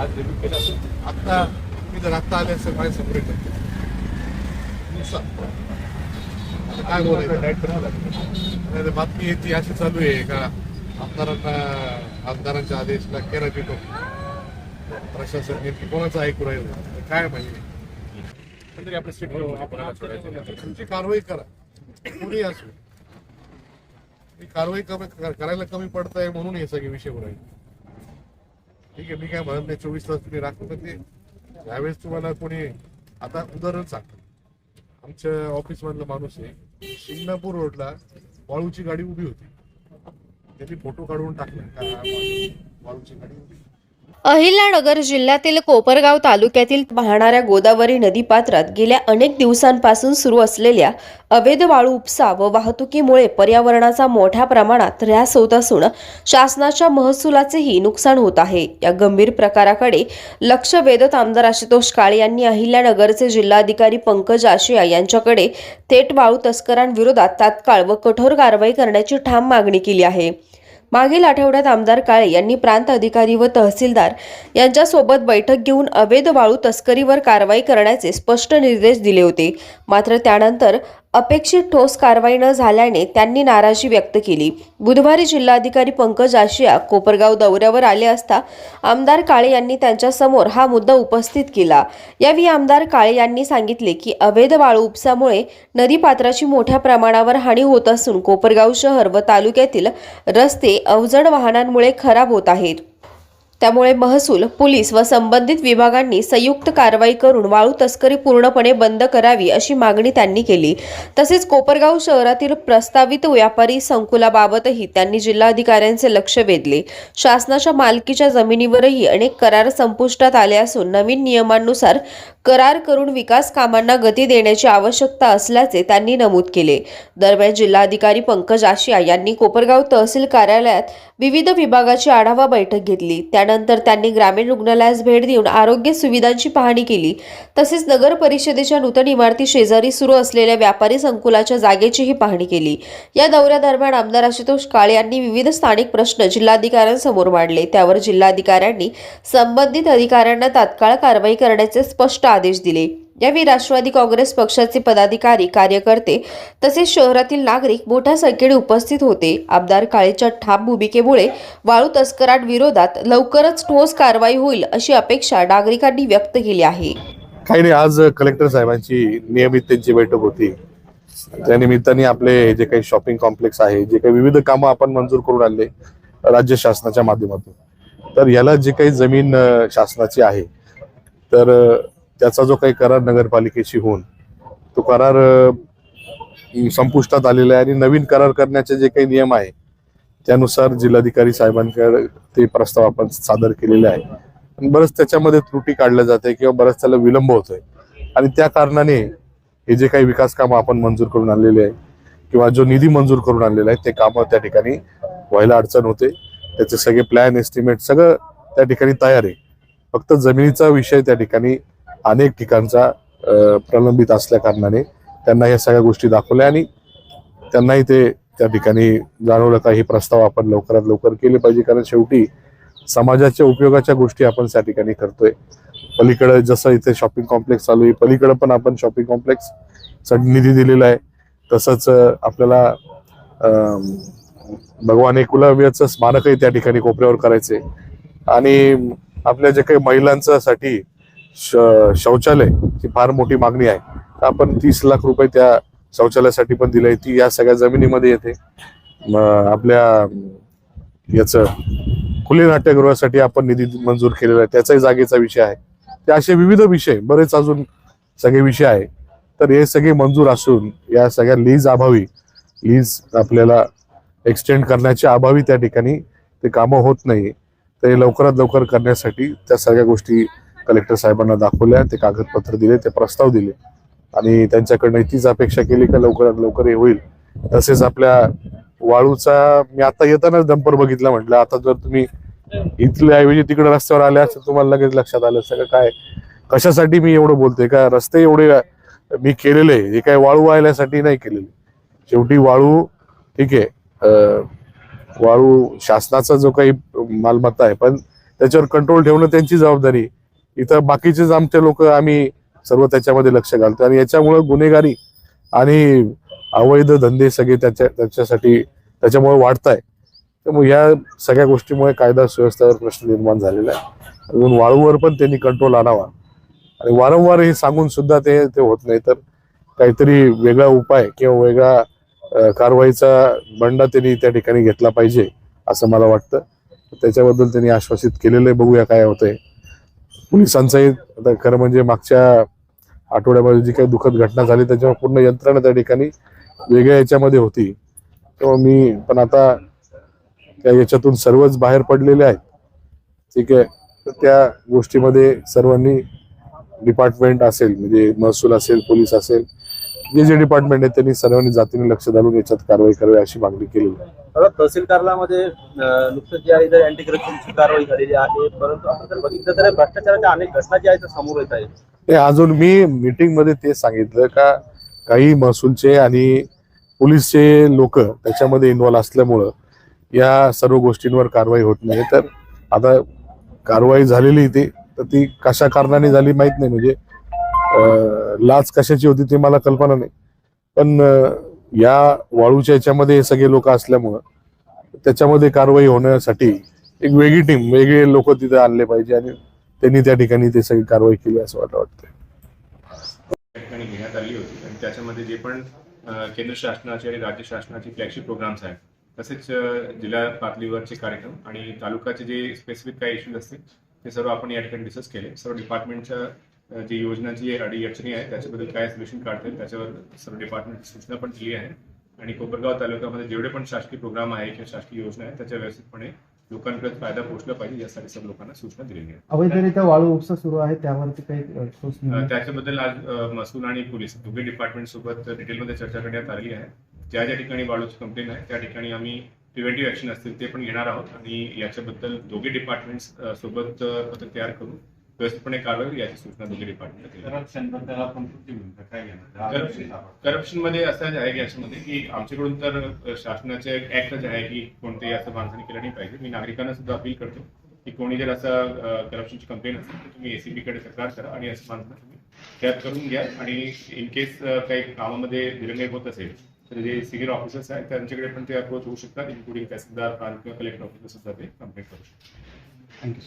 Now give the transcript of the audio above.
आज रिव्ह्यू केला असेल आत्ता तुम्ही जर आत्ता आले असेल माझ्यासमोर येतात काय बोलायचं? नाही तर बातमी ती अशी चालू आहे का? आमदारांना आमदारांच्या आदेशला केरा येतो प्रशासन नेमकी कोणाचं ऐकू राहिलं? काय नाही. तुमची कारवाई करा. कोणी असो. कारवाई कमी करायला कमी पडत आहे म्हणून हे सगळे विषय राहील. ठीक आहे मी काय म्हणत नाही चोवीस तास तुम्ही राखू पण ते यावेळेस तुम्हाला कोणी आता उदाहरण सांगतो. आमच्या ऑफिसमधला माणूस आहे शिंगणापूर रोडला वाळूची गाडी उभी होती. त्यांनी फोटो काढून टाकला. वाळू- वाळूची गाडी उभी? अहिल्यानगर जिल्ह्यातील कोपरगाव तालुक्यातील वाहणाऱ्या गोदावरी नदीपात्रात गेल्या अनेक दिवसांपासून सुरू असलेल्या अवैध वाळू उपसा व वाहतुकीमुळे पर्यावरणाचा मोठ्या प्रमाणात ऱ्हास होत असून शासनाच्या महसुलाचेही नुकसान होत आहे. या गंभीर प्रकाराकडे लक्ष वेधत आमदार आशुतोष काळे यांनी अहिल्यानगरचे जिल्हाधिकारी पंकज आशिया यांच्याकडे थेट वाळू तस्करांविरोधात तात्काळ व कठोर कारवाई करण्याची ठाम मागणी केली आहे. मागील आठवड्यात आमदार काळे यांनी प्रांत अधिकारी व तहसीलदार यांच्यासोबत बैठक घेऊन अवैध वाळू तस्करीवर कारवाई करण्याचे स्पष्ट निर्देश दिले होते. मात्र त्यानंतर अपेक्षित ठोस कारवाई न झाल्याने त्यांनी नाराजी व्यक्त केली. बुधवारी जिल्हाधिकारी पंकज आशिया कोपरगाव दौऱ्यावर आले असता आमदार काळे यांनी त्यांच्यासमोर हा मुद्दा उपस्थित केला. यावेळी आमदार काळे यांनी सांगितले की अवैध वाळू उपसामुळे नदीपात्राची मोठ्या प्रमाणावर हानी होत असून कोपरगाव शहर व तालुक्यातील रस्ते अवजड वाहनांमुळे खराब होत आहेत. त्यामुळे महसूल पोलीस व संबंधित विभागांनी संयुक्त कारवाई करून वाळू तस्करी पूर्णपणे बंद करावी अशी मागणी त्यांनी केली. तसेच कोपरगाव शहरातील प्रस्तावित व्यापारी संकुलाबाबतही त्यांनी जिल्हाधिकाऱ्यांचे लक्ष वेधले. शासनाच्या मालकीच्या जमिनीवरही अनेक करार संपुष्टात आले असून नवीन नियमांनुसार करार करून विकास कामांना गती देण्याची आवश्यकता असल्याचे त्यांनी नमूद केले. दरम्यान जिल्हाधिकारी पंकज आशिया यांनी कोपरगाव तहसील कार्यालयात विविध विभागाची आढावा बैठक घेतली. त्यानंतर त्यांनी ग्रामीण रुग्णालयास भेट देऊन आरोग्य सुविधांची पाहणी केली. तसेच नगर परिषदेच्या नूतन इमारती शेजारी सुरू असलेल्या व्यापारी संकुलाच्या जागेचीही पाहणी केली. या दौऱ्यादरम्यान आमदार आशुतोष काळे यांनी विविध स्थानिक प्रश्न जिल्हाधिकाऱ्यांसमोर मांडले. त्यावर जिल्हाधिकाऱ्यांनी संबंधित अधिकाऱ्यांना तात्काळ कारवाई करण्याचे स्पष्ट आदेश दिले. यावेळी राष्ट्रवादी काँग्रेस पक्षाचे पदाधिकारी कार्यकर्ते तसेच शहरातील नागरिक मोठ्या संख्येने उपस्थित होते. आमदार काळेच्या ठाप भूमिकेमुळे वाळू तस्करांविरोधात लवकरच ठोस कारवाई होईल अशी अपेक्षा नागरिकांनी व्यक्त केली आहे. काही नाही आज कलेक्टर साहेबांची नियमित त्यांची बैठक होती. त्या निमित्ताने आपले जे काही शॉपिंग कॉम्प्लेक्स आहे जे काही विविध कामं आपण मंजूर करून आणले राज्य शासनाच्या माध्यमातून. तर याला जे काही जमीन शासनाची आहे तर त्याचा जो काही करार नगरपालिकेशी होऊन तो करार संपुष्टात आलेला आहे आणि नवीन करार करण्याचे जे काही नियम आहे त्यानुसार जिल्हाधिकारी साहेबांकडे ते प्रस्ताव आपण सादर केलेले आहे. आणि बरंच त्याच्यामध्ये त्रुटी काढल्या जाते किंवा बरंच त्याला विलंब होतोय. आणि त्या कारणाने हे जे काही विकास कामं आपण मंजूर करून आणलेले आहे किंवा जो निधी मंजूर करून आणलेला आहे ते कामं त्या ठिकाणी व्हायला अडचण होते. त्याचे सगळे प्लॅन एस्टिमेट सगळं त्या ठिकाणी तयार आहे. फक्त जमिनीचा विषय त्या ठिकाणी अनेक ठिकाणचा प्रलंबित असल्या कारणाने त्यांना ह्या सगळ्या गोष्टी दाखवल्या आणि त्यांनाही ते त्या ठिकाणी जाणवलं का हे प्रस्ताव आपण लवकरात लवकर केले पाहिजे. कारण शेवटी समाजाच्या उपयोगाच्या गोष्टी आपण त्या ठिकाणी करतोय. पलीकडे जसं इथे शॉपिंग कॉम्प्लेक्स चालू आहे पलीकडे पण आपण शॉपिंग कॉम्प्लेक्ससाठी निधी दिलेला आहे. तसंच आपल्याला भगवान एकुलाव्याचं स्मारकही त्या ठिकाणी कोपऱ्यावर करायचंय. आणि आपल्या जे काही महिलांच्यासाठी शौचालय ही फार मोठी मागणी आहे. तर आपण तीस लाख रुपये त्या शौचालयासाठी पण दिलंय. ती या सगळ्या जमिनीमध्ये येते. आपल्या याच खुले नाट्यगृहासाठी आपण निधी मंजूर केलेला आहे. त्याचाही जागेचा विषय आहे. ते असे विविध विषय बरेच अजून सगळे विषय आहे. तर हे सगळे मंजूर असून या सगळ्या लीज अभावी लीज आपल्याला एक्सटेंड करण्याच्या अभावी त्या ठिकाणी ते कामं होत नाही. तर लवकरात लवकर करण्यासाठी त्या सगळ्या गोष्टी कलेक्टर साहेबांना दाखवल्या ते कागदपत्र दिले ते प्रस्ताव दिले. आणि त्यांच्याकडनं तीच अपेक्षा केली का लवकरात लवकर हे होईल. तसेच आपल्या वाळूचा मी आता येतानाच डंपर बघितला म्हटलं आता जर तुम्ही इथल्या ऐवजी तिकडे रस्त्यावर आले असेल तुम्हाला लगेच लक्षात आलं सगळं काय? कशासाठी मी एवढं बोलते का रस्ते एवढे मी केलेले हे काय वाळू वाहिल्यासाठी नाही केलेले. शेवटी वाळू ठीक आहे वाळू शासनाचा जो काही मालमत्ता आहे पण त्याच्यावर कंट्रोल ठेवणं त्यांची जबाबदारी इथं बाकीचेच आमचे लोक आम्ही सर्व त्याच्यामध्ये लक्ष घालतो आणि याच्यामुळं गुन्हेगारी आणि अवैध धंदे सगळे त्याच्या त्याच्यासाठी त्याच्यामुळे वाढत आहे त्यामुळे या सगळ्या गोष्टीमुळे कायदा सुव्यवस्थेवर प्रश्न निर्माण झालेला आहे. अजून वाळूवर पण त्यांनी कंट्रोल आणावा. आणि वारंवार हे सांगून सुद्धा ते ते होत नाही. तर काहीतरी वेगळा उपाय किंवा वेगळा कारवाईचा बंडा त्यांनी त्या ठिकाणी घेतला पाहिजे असं मला वाटतं. त्याच्याबद्दल त्यांनी आश्वासित केलेलं आहे. बघूया काय होतंय. पोलिसांचंही आता खरं म्हणजे मागच्या आठवड्यामध्ये जी काही दुःखद घटना झाली त्याच्यावर पूर्ण यंत्रणा त्या ठिकाणी वेगळ्या याच्यामध्ये होती. तेव्हा मी पण आता त्या याच्यातून सर्वच बाहेर पडलेले आहेत. ठीक आहे. तर त्या गोष्टीमध्ये सर्वांनी डिपार्टमेंट असेल म्हणजे महसूल असेल पोलीस असेल जे जे डिपार्टमेंट आहेत त्यांनी सर्वांनी जातीने लक्ष घालून याच्यात कारवाई करावी अशी मागणी केलेली आहे. तहसील कार्यालयामध्ये नुकतंच जे आहे अँटी करप्शनची कारवाई झालेली आहे. परंतु आपण जर बघितलं तर भ्रष्टाचाराच्या अनेक घटना ज्या आहेत समोर येत आहेत. ते अजून मी मीटिंगमध्ये ते सांगितलं का काही महसूलचे आणि पोलीसचे लोक त्याच्यामध्ये इन्व्हॉल्व असल्यामुळं या सर्व गोष्टींवर कारवाई होत नाही. तर आता कारवाई झालेली ती तर ती कशा कारणाने झाली माहीत नाही. म्हणजे लाच कशाची होती ते मला कल्पना नाही. पण या वाळूच्या याच्यामध्ये हे सगळे लोक असल्यामुळं त्याच्यामध्ये कारवाई होण्यासाठी एक वेगळी टीम वेगळे लोक तिथे आणले पाहिजे आणि त्यांनी त्या ठिकाणी ते सगळी कारवाई केली असं मला वाटतं घेण्यात आली होती. आणि त्याच्यामध्ये जे पण केंद्र शासनाचे आणि राज्य शासनाचे फ्लॅगशिप प्रोग्राम्स आहेत तसेच जिल्हा पातळीवरचे कार्यक्रम आणि तालुक्याचे जे स्पेसिफिक काही इश्यूज असतील ते सर्व आपण या ठिकाणी डिस्कस केले. सर्व डिपार्टमेंटच्या जी योजनाची अडी अडचणी आहेत त्याच्याबद्दल काय सोल्युशन काढता येईल त्याच्यावर सर्व डिपार्टमेंट सूचना पण दिली आहे. आणि कोपरगाव तालुक्यामध्ये जेवढे पण शासकीय प्रोग्राम आहे किंवा शासकीय योजना आहेत त्याच्या व्यवस्थितपणे लोकांकडे फायदा पोहोचला पाहिजे यासाठी सर्व लोकांना सूचना दिलेली आहे. अवैधरित्या वाळू उपसा सुरू आहे त्यावरती काही त्याच्याबद्दल आज महसूल आणि पोलीस दोघे डिपार्टमेंट सोबत डिटेलमध्ये चर्चा करण्यात आली आहे. ज्या ज्या ठिकाणी वाळूची कंप्लेंट आहे त्या ठिकाणी आम्ही प्रिव्हेंटिव्ह ऍक्शन असतील ते पण घेणार आहोत. आणि याच्याबद्दल दोघे डिपार्टमेंट सोबत पथक तयार करून व्यवस्थितपणे कारवाई याची सूचना दोघे डिपार्टमेंट दिली करप्शनबद्दल आपण कुठली भूमिका काय घेणार करप्शनमध्ये असं आहे की याच्यामध्ये की आमच्याकडून तर शासनाचे ऍक्टच आहे की कोणतेही असं माणसाने केलं नाही पाहिजे. मी नागरिकांना सुद्धा अपील करतो की कोणी जर असं करप्शनची कंप्लेंट असेल तर तुम्ही एसीबी कडे तक्रार करा आणि असं माणसांना तुम्ही त्यात करून घ्या. आणि इन केस काही कामामध्ये विलंब होत असेल तर जे सिनियर ऑफिसर्स आहेत त्यांच्याकडे पण ते अप्रोच होऊ शकतात. इन्क्लुडिंग तहसीलदार किंवा कलेक्टर ऑफिसर सुद्धा ते कंप्लेंट करू शकतात. थँक्यू